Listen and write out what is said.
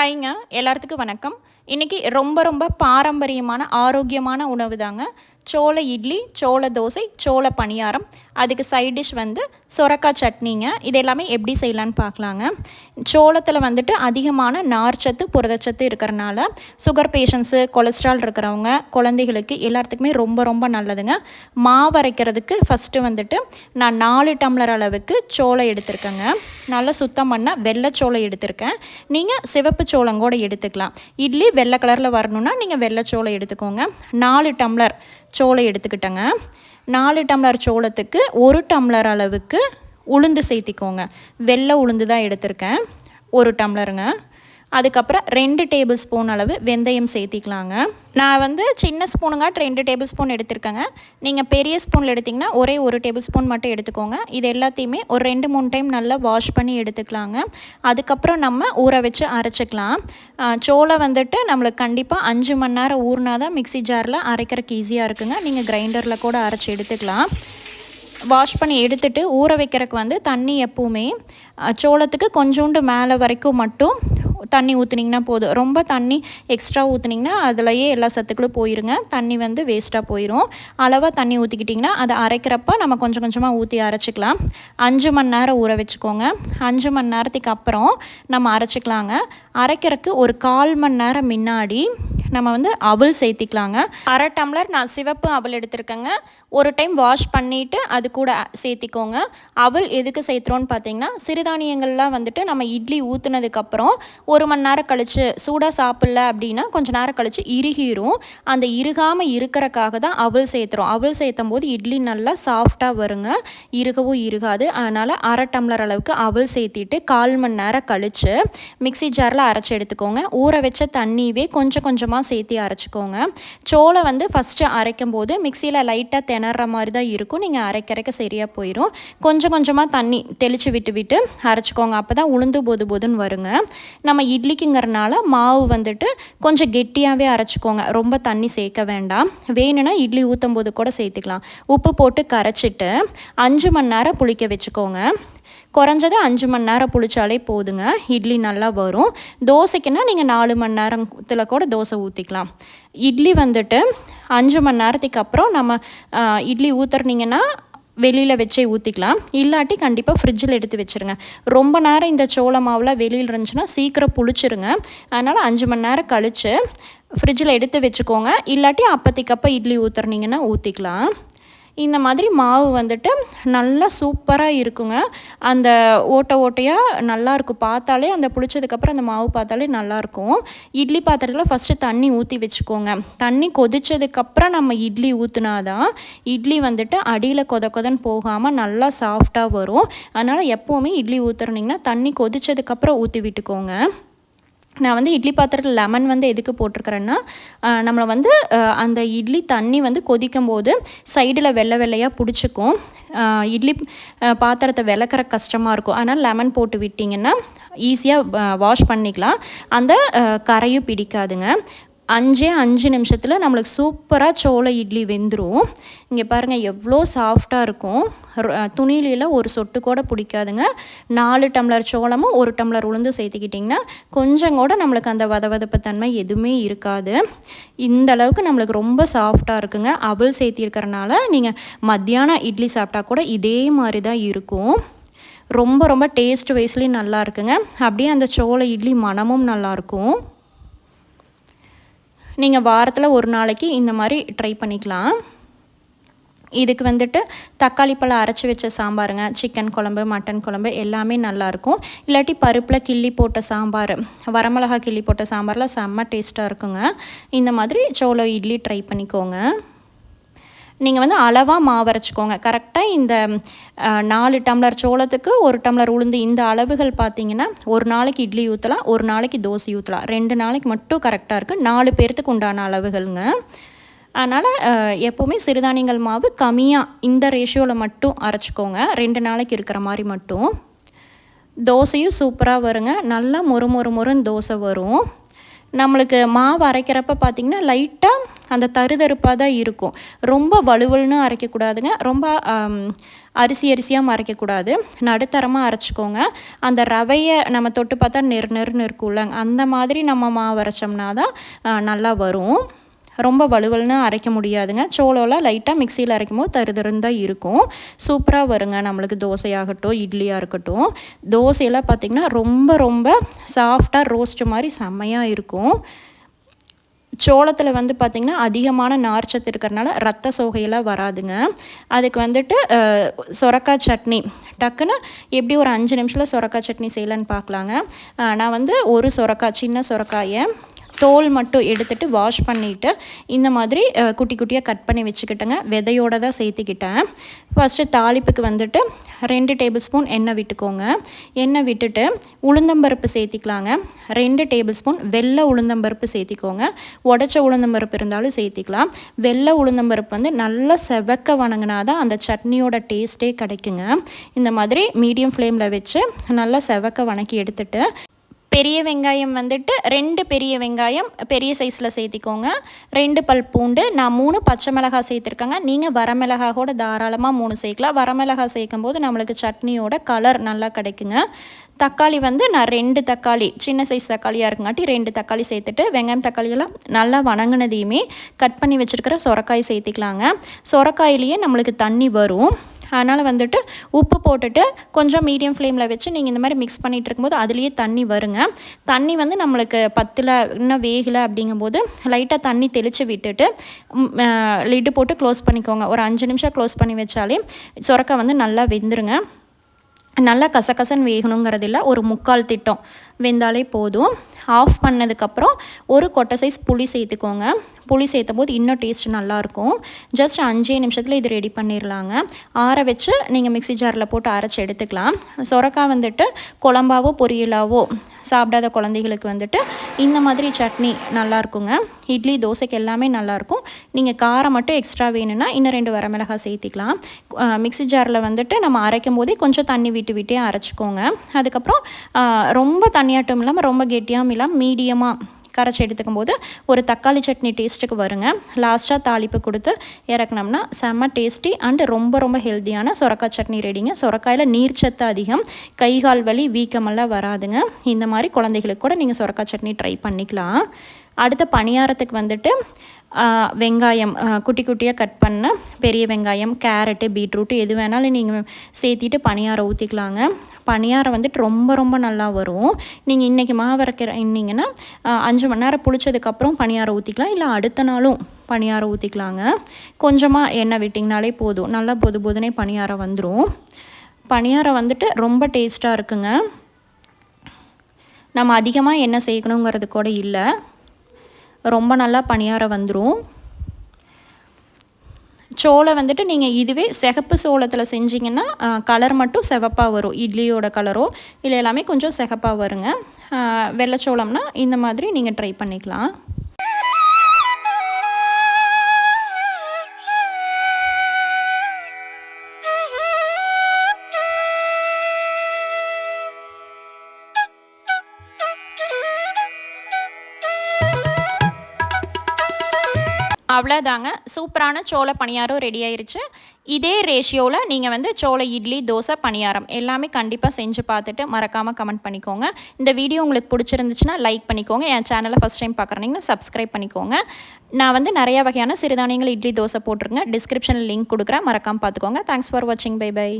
ஹாய்ங்க எல்லாத்துக்கும் வணக்கம். இன்றைக்கி ரொம்ப ரொம்ப பாரம்பரியமான ஆரோக்கியமான உணவு தாங்க. சோள இட்லி சோள தோசை சோள பணியாரம். அதுக்கு சைட் டிஷ் வந்து சொரக்காய் சட்னிங்க. இது எல்லாமே எப்படி செய்யலான்னு பார்க்கலாங்க. சோளத்தில் வந்துட்டு அதிகமான நார்ச்சத்து புரதச்சத்து இருக்கிறனால சுகர் பேஷண்ட்ஸு கொலஸ்ட்ரால் இருக்கிறவங்க குழந்தைகளுக்கு எல்லாத்துக்குமே ரொம்ப ரொம்ப நல்லதுங்க. மாவு அரைக்கிறதுக்கு ஃபஸ்ட்டு வந்துட்டு நான் நாலு டம்ளர் அளவுக்கு சோளம் எடுத்திருக்கேங்க. நல்லா சுத்தம் பண்ண வெள்ளை சோளம் எடுத்திருக்கேன். நீங்கள் சிவப்பு சோளம் கூட எடுத்துக்கலாம். இட்லி வெள்ளை கலரில் வரணுன்னா நீங்கள் வெள்ளை சோளம் எடுத்துக்கோங்க. நாலு டம்ளர் சோளம் எடுத்துக்கிட்டேங்க. நாலு டம்ளர் சோளத்துக்கு ஒரு டம்ளர் அளவுக்கு உளுந்து சேர்த்திக்கோங்க. வெள்ளை உளுந்து தான் எடுத்திருக்கேன். ஒரு டம்ளருங்க. அதுக்கப்புறம் ரெண்டு டேபிள் ஸ்பூன் அளவு வெந்தயம் சேர்த்திக்கலாங்க. நான் வந்து சின்ன ஸ்பூனுங்காட்டு ரெண்டு டேபிள் ஸ்பூன் எடுத்திருக்கேங்க. நீங்கள் பெரிய ஸ்பூனில் எடுத்திங்கன்னா ஒரே ஒரு டேபிள் ஸ்பூன் மட்டும் எடுத்துக்கோங்க. இது எல்லாத்தையுமே ஒரு ரெண்டு மூணு டைம் நல்லா வாஷ் பண்ணி எடுத்துக்கலாங்க. அதுக்கப்புறம் நம்ம ஊற வச்சு அரைச்சிக்கலாம். சோளம் வந்துட்டு நம்மளுக்கு கண்டிப்பாக அஞ்சு மணி நேரம் ஊறினா தான் மிக்சி ஜாரில் அரைக்கிறதுக்கு ஈஸியாக இருக்குங்க. நீங்கள் கிரைண்டரில் கூட அரைச்சி எடுத்துக்கலாம். வாஷ் பண்ணி எடுத்துட்டு ஊற வைக்கிறதுக்கு வந்து தண்ணி எப்பவுமே சோளத்துக்கு கொஞ்சோண்டு மேலே வரைக்கும் மட்டும் தண்ணி ஊற்றுனீங்கன்னா போதும் ரொம்ப தண்ணி எக்ஸ்ட்ரா ஊற்றுனீங்கன்னா அதுலேயே எல்லா சத்துக்களும் போயிருங்க. தண்ணி வந்து வேஸ்ட்டாக போயிடும் அளவாக தண்ணி ஊற்றிக்கிட்டிங்கன்னா அதை அரைக்கிறப்ப நம்ம கொஞ்சம் கொஞ்சமாக ஊற்றி அரைச்சிக்கலாம். அஞ்சு மணி நேரம் ஊற வச்சுக்கோங்க. அஞ்சு மணி நேரத்துக்கு அப்புறம் நம்ம அரைச்சிக்கலாங்க. அரைக்கிறதுக்கு ஒரு கால் மணி நேரம் முன்னாடி நம்ம வந்து அவல் சேர்த்திக்கலாங்க. அரை டம்ளர் நான் சிவப்பு அவல் எடுத்திருக்கேங்க. ஒரு டைம் வாஷ் பண்ணிவிட்டு அது கூட சேர்த்திக்கோங்க. அவல் எதுக்கு சேர்த்துறோன்னு பார்த்தீங்கன்னா சிறுதானியங்கள்லாம் வந்துட்டு நம்ம இட்லி ஊற்றுனதுக்கப்புறம் ஒரு மணி நேரம் கழித்து சூடாக சாப்பிட்ல அப்படின்னா கொஞ்சம் நேரம் கழித்து இறுகிரும். அந்த இறுகாமல் இருக்கிறக்காக தான் அவல் சேர்த்துறோம். அவல் சேர்த்தும் போது இட்லி நல்லா சாஃப்டாக வருங்க. இறுகவும் இருகாது அதனால் அரை டம்ளர் அளவுக்கு அவல் சேர்த்திட்டு கால் மணி நேரம் கழித்து மிக்சி ஜாரில் அரைச்சி எடுத்துக்கோங்க. ஊற வச்ச தண்ணியவே கொஞ்சம் கொஞ்சமாக கொஞ்சமாக சேர்த்து அரைச்சிக்கோங்க. சோளம் வந்து ஃபஸ்ட்டு அரைக்கும் போது மிக்சியில் லைட்டாக திணற மாதிரி தான் இருக்கும். நீங்கள் அரைக்கிறக்க சரியாக போயிடும் கொஞ்சம் கொஞ்சமாக தண்ணி தெளித்து விட்டு விட்டு அரைச்சிக்கோங்க. அப்போ தான் உளுந்து போது போதுன்னு வருங்க. நம்ம இட்லிக்குங்கிறனால மாவு வந்துட்டு கொஞ்சம் கெட்டியாகவே அரைச்சிக்கோங்க. ரொம்ப தண்ணி சேர்க்க வேண்டாம். வேணும்னா இட்லி ஊற்றும் போது கூட சேர்த்துக்கலாம். உப்பு போட்டு கரைச்சிட்டு அஞ்சு மணி நேரம் புளிக்க வச்சுக்கோங்க. குறைஞ்சது அஞ்சு மணி நேரம் புளிச்சாலே போதுங்க. இட்லி நல்லா வரும். தோசைக்குன்னா நீங்கள் நாலு மணி நேரத்தில் கூட தோசை ஊற்றிக்கலாம் இட்லி வந்துட்டு அஞ்சு மணி நேரத்துக்கு அப்புறம் நம்ம இட்லி ஊற்றுறீங்கன்னா வெளியில் வச்சே ஊற்றிக்கலாம் இல்லாட்டி கண்டிப்பாக ஃப்ரிட்ஜில் எடுத்து வச்சுருங்க. ரொம்ப நேரம் இந்த சோள மாவில் வெளியில் இருந்துச்சுன்னா சீக்கிரம் புளிச்சிருங்க. அதனால் அஞ்சு மணி நேரம் கழித்து ஃப்ரிட்ஜில் எடுத்து வச்சுக்கோங்க. இல்லாட்டி அப்போத்திக்கப்போ இட்லி ஊற்றுறீங்கன்னா ஊற்றிக்கலாம் இந்த மாதிரி மாவு வந்துட்டு நல்லா சூப்பராக இருக்குங்க. அந்த ஓட்டை ஓட்டையாக நல்லாயிருக்கும் பார்த்தாலே அந்த புளிச்சதுக்கப்புறம் அந்த மாவு பார்த்தாலே நல்லாயிருக்கும் இட்லி பாத்திரத்தில் ஃபஸ்ட்டு தண்ணி ஊற்றி வச்சுக்கோங்க. தண்ணி கொதிச்சதுக்கப்புறம் நம்ம இட்லி ஊற்றுனாதான் இட்லி வந்துட்டு அடியில் கொத கொதன்னு போகாமல் நல்லா சாஃப்டாக வரும். அதனால் எப்போவுமே இட்லி ஊற்றுறனிங்கன்னா தண்ணி கொதிச்சதுக்கப்புறம் ஊற்றி விட்டுக்கோங்க. நான் வந்து இட்லி பாத்திரத்தில் லெமன் வந்து எதுக்கு போட்டிருக்கிறேன்னா நம்மளை வந்து அந்த இட்லி தண்ணி வந்து கொதிக்கும் போது சைடில் வெள்ளை வெள்ளையாக பிடிச்சிக்கும். இட்லி பாத்திரத்தை விளக்குற கஷ்டமாக இருக்கும். அதனால் லெமன் போட்டு விட்டிங்கன்னா ஈஸியாக வாஷ் பண்ணிக்கலாம். அந்த கரையும் பிடிக்காதுங்க. அஞ்சே அஞ்சு நிமிஷத்தில் நம்மளுக்கு சூப்பராக சோள இட்லி வெந்துடும் இங்கே பாருங்கள் எவ்வளோ சாஃப்டாக இருக்கும். துணியில ஒரு சொட்டு கூட பிடிக்காதுங்க. நாலு டம்ளர் சோளமும் ஒரு டம்ளர் உளுந்து சேர்த்துக்கிட்டிங்கன்னா கொஞ்சம் கூட நம்மளுக்கு அந்த வதவதப்பு தன்மை எதுவுமே இருக்காது. இந்த அளவுக்கு நம்மளுக்கு ரொம்ப சாஃப்டாக இருக்குங்க. அவள் சேர்த்திருக்கிறனால நீங்கள் மத்தியானம் இட்லி சாப்பிட்டா கூட இதே மாதிரி தான் இருக்கும். ரொம்ப ரொம்ப டேஸ்ட் வைஸ்லேயும் நல்லா இருக்குங்க. அப்படியே அந்த சோள இட்லி மனமும் நல்லாயிருக்கும் நீங்கள் வாரத்தில் ஒரு நாளைக்கு இந்த மாதிரி ட்ரை பண்ணிக்கலாம். இதுக்கு வந்துட்டு தக்காளி பழம் அரைச்சி வச்ச சாம்பாருங்க. சிக்கன் குழம்பு மட்டன் குழம்பு எல்லாமே நல்லாயிருக்கும் இல்லாட்டி பருப்பில் கிள்ளி போட்ட சாம்பார் வரமிளகா கிள்ளி போட்ட சாம்பாரில் செம்ம டேஸ்ட்டாக இருக்குங்க. இந்த மாதிரி சோளோ இட்லி ட்ரை பண்ணிக்கோங்க. நீங்கள் வந்து அளவாக மாவு அரைச்சிக்கோங்க. கரெக்டாக இந்த நாலு டம்ளர் சோளத்துக்கு ஒரு டம்ளர் உளுந்து இந்த அளவுகள் பார்த்தீங்கன்னா ஒரு நாளைக்கு இட்லி ஊற்றலாம் ஒரு நாளைக்கு தோசை ஊற்றலாம் ரெண்டு நாளைக்கு மட்டும் கரெக்டாக இருக்குது நாலு பேர்த்துக்கு உண்டான அளவுகள்ங்க. அதனால் எப்போவுமே சிறுதானியங்கள் மாவு கம்மியாக இந்த ரேஷியோவில் மட்டும் அரைச்சிக்கோங்க. ரெண்டு நாளைக்கு இருக்கிற மாதிரி மட்டும். தோசையும் சூப்பராக வருங்க. நல்லா மொறு மொறு மொறுன்னு தோசை வரும். நம்மளுக்கு மாவு அரைக்கிறப்ப பார்த்திங்கன்னா லைட்டாக அந்த தருதருப்பாக தான் இருக்கும். ரொம்ப வலுவல்னு அரைக்கக்கூடாதுங்க. ரொம்ப அரிசி அரிசியாக அரைக்கக்கூடாது நடுத்தரமாக அரைச்சிக்கோங்க. அந்த ரவையை நம்ம தொட்டு பார்த்தா நெரு நெருன்னு இருக்கும்ல அந்த மாதிரி நம்ம மாவு அரைச்சோம்னா தான் நல்லா வரும். ரொம்ப வலுவல்னு அரைக்க முடியாதுங்க. சோளம்லாம் லைட்டாக மிக்சியில் அரைக்கும் போது தருதருன்னு தான் இருக்கும். சூப்பராக வருங்க. நம்மளுக்கு தோசையாகட்டும் இட்லியாக இருக்கட்டும். தோசையெல்லாம் பார்த்திங்கன்னா ரொம்ப ரொம்ப சாஃப்டாக ரோஸ்ட் மாதிரி செம்மையாக இருக்கும். சோளத்தில் வந்து பார்த்திங்கன்னா அதிகமான நார்ச்சத்து இருக்கிறனால ரத்த சோகையெல்லாம் வராதுங்க. அதுக்கு வந்துட்டு சொரக்காய் சட்னி. டக்குன்னு எப்படி ஒரு அஞ்சு நிமிஷத்தில் சொரக்காய் சட்னி செய்யலான்னு பார்க்கலாங்க நான் வந்து ஒரு சொரக்காய் சின்ன சொரக்காயை தோல் மட்டும் எடுத்துட்டு வாஷ் பண்ணிவிட்டு இந்த மாதிரி குட்டி குட்டியாக கட் பண்ணி வச்சுக்கிட்டேங்க. விதையோடு தான் சேர்த்துக்கிட்டேன். ஃபஸ்ட்டு தாளிப்புக்கு வந்துட்டு ரெண்டு டேபிள் ஸ்பூன் எண்ணெய் விட்டுக்கோங்க. எண்ணெய் விட்டுட்டு உளுந்தம்பருப்பு சேர்த்திக்கலாங்க. ரெண்டு டேபிள் ஸ்பூன் வெள்ளை உளுந்தம்பருப்பு சேர்த்திக்கோங்க. உடச்ச உளுந்தம்பருப்பு இருந்தாலும் சேர்த்திக்கலாம். வெள்ளை உளுந்தம்பருப்பு வந்து நல்லா செவக்க வணங்கினா தான் அந்த சட்னியோட டேஸ்ட்டே கிடைக்குங்க. இந்த மாதிரி மீடியம் ஃப்ளேமில் வச்சு நல்லா செவக்க வணக்கி எடுத்துட்டு பெரிய வெங்காயம் வந்துட்டு ரெண்டு பெரிய வெங்காயம் பெரிய சைஸில் சேர்த்திக்கோங்க. ரெண்டு பல் பூண்டு நான் மூணு பச்சை மிளகாய் சேர்த்துருக்கேங்க. நீங்கள் வரமிளகாய் கூட தாராளமாக மூணு சேர்க்கலாம். வரமிளகாய் சேர்க்கும் போது நம்மளுக்கு சட்னியோட கலர் நல்லா கிடைக்குங்க. தக்காளி வந்து நான் ரெண்டு தக்காளி சின்ன சைஸ் தக்காளியாக இருக்குங்காட்டி ரெண்டு தக்காளி சேர்த்துட்டு வெங்காயம் தக்காளியெல்லாம் நல்லா வணங்கினதையுமே கட் பண்ணி வச்சுருக்கிற சொரக்காய் சேர்த்திக்கலாங்க. சொரக்காயிலேயே நம்மளுக்கு தண்ணி வரும். அதனால் வந்துட்டு உப்பு போட்டுட்டு கொஞ்சம் மீடியம் ஃப்ளேமில் வச்சு நீங்கள் இந்த மாதிரி மிக்ஸ் பண்ணிகிட்டு இருக்கும்போது அதுலேயே தண்ணி வருங்க. தண்ணி வந்து நம்மளுக்கு பத்தில் இன்னும் வேகலை அப்படிங்கும்போது லைட்டாக தண்ணி தெளித்து விட்டுட்டு லிட்டு போட்டு க்ளோஸ் பண்ணிக்கோங்க. ஒரு அஞ்சு நிமிஷம் க்ளோஸ் பண்ணி வச்சாலே சுரக்கா வந்து நல்லா வெந்துருங்க. நல்லா கசகசன்னு வேகணுங்கிறது இல்லை ஒரு முக்கால் திட்டம் வெந்தாலே போதும். ஆஃப் பண்ணதுக்கப்புறம் ஒரு கொட்டை சைஸ் புளி சேர்த்துக்கோங்க. புளி சேர்த்தும் போது இன்னும் டேஸ்ட் நல்லாயிருக்கும். ஜஸ்ட் அஞ்சே நிமிஷத்தில் இது ரெடி பண்ணிடலாங்க ஆற வச்சு நீங்கள் மிக்ஸி ஜாரில் போட்டு அரைச்சி எடுத்துக்கலாம். சொரக்காய் வந்துட்டு குழம்பாவோ பொரியலாவோ சாப்பிடாத குழந்தைகளுக்கு வந்துட்டு இந்த மாதிரி சட்னி நல்லாயிருக்குங்க. இட்லி தோசைக்கு எல்லாமே நல்லாயிருக்கும். நீங்கள் காரம் மட்டும் எக்ஸ்ட்ரா வேணும்னா இன்னும் ரெண்டு வரமிளகாய் சேர்த்திக்கலாம். மிக்சி மிக்ஸி ஜாரில் வந்துட்டு நம்ம அரைக்கும் போதே கொஞ்சம் தண்ணி விட்டு விட்டே அரைச்சிக்கோங்க. அதுக்கப்புறம் ரொம்ப தண்ணியாட்டம் இல்லாமல் ரொம்ப கெட்டியாகவும் இல்லாமல் மீடியமாக கரைச்சி எடுத்துக்கும் போது ஒரு தக்காளி சட்னி டேஸ்ட்டுக்கு வருங்க. லாஸ்ட்டாக தாளிப்பு கொடுத்து இறக்குனோம்னா செம்ம டேஸ்டி அண்டு ரொம்ப ரொம்ப ஹெல்த்தியான சுரக்காய் சட்னி ரெடிங்க சுரக்காயில் நீர்ச்சத்து அதிகம். கை கால் வலி வீக்கமெல்லாம் வராதுங்க. இந்த மாதிரி குழந்தைகளுக்கு கூட நீங்கள் சொரக்காய் சட்னி ட்ரை பண்ணிக்கலாம். அடுத்த பணியாரத்துக்கு வந்துட்டு வெங்காயம் குட்டி குட்டியாக கட் பண்ண பெரிய வெங்காயம் கேரட்டு பீட்ரூட்டு எது வேணாலும் நீங்கள் சேர்த்திட்டு பணியாரம் ஊற்றிக்கலாங்க பணியாரம் வந்துட்டு ரொம்ப ரொம்ப நல்லா வரும். நீங்கள் இன்றைக்கி மாவரைக்கிற இன்னிங்கன்னா அஞ்சு மணி நேரம் புளிச்சதுக்கப்புறம் பணியாரம் ஊற்றிக்கலாம் இல்லை அடுத்த நாளும் பணியாரம் ஊற்றிக்கலாங்க கொஞ்சமாக எண்ணெய் விட்டிங்கனாலே போதும். நல்லா பொது பொதுனே பணியாரம் வந்துடும் பணியாரம் வந்துட்டு ரொம்ப டேஸ்ட்டாக இருக்குங்க. நம்ம அதிகமாக எண்ணெய் சேர்க்கணுங்கிறது கூட இல்லை. ரொம்ப நல்லா பணியாரம் வந்துடும் சோளம் வந்துட்டு நீங்கள் இதுவே சிகப்பு சோளத்தில் செஞ்சீங்கன்னா கலர் மட்டும் சிவப்பாக வரும். இட்லியோட கலரோ இல்லை எல்லாமே கொஞ்சம் சிகப்பாக வருங்க. வெள்ளை வெள்ளைச்சோளம்னா இந்த மாதிரி நீங்கள் ட்ரை பண்ணிக்கலாம். அவ்வளோதாங்க சூப்பரான சோள பணியாரம் ரெடி ஆயிருச்சு. இதே ரேஷியோவில் நீங்கள் வந்து சோள இட்லி தோசை பணியாரம் எல்லாமே கண்டிப்பாக செஞ்சு பார்த்துட்டு மறக்காமல் கமெண்ட் பண்ணிக்கோங்க. இந்த வீடியோ உங்களுக்கு பிடிச்சிருந்துச்சுன்னா லைக் பண்ணிக்கோங்க. என் சேனலை ஃபஸ்ட் டைம் பார்க்குறீங்கன்னா சப்ஸ்கிரைப் பண்ணிக்கோங்க. நான் வந்து நிறைய வகையான சிறுதானியங்கள் இட்லி தோசை போட்டிருங்க டிஸ்கிரிப்ஷனில் லிங்க் கொடுக்குறேன். மறக்காமல் பார்த்துக்கோங்க. தேங்க்ஸ் ஃபார் வாட்சிங் பை பை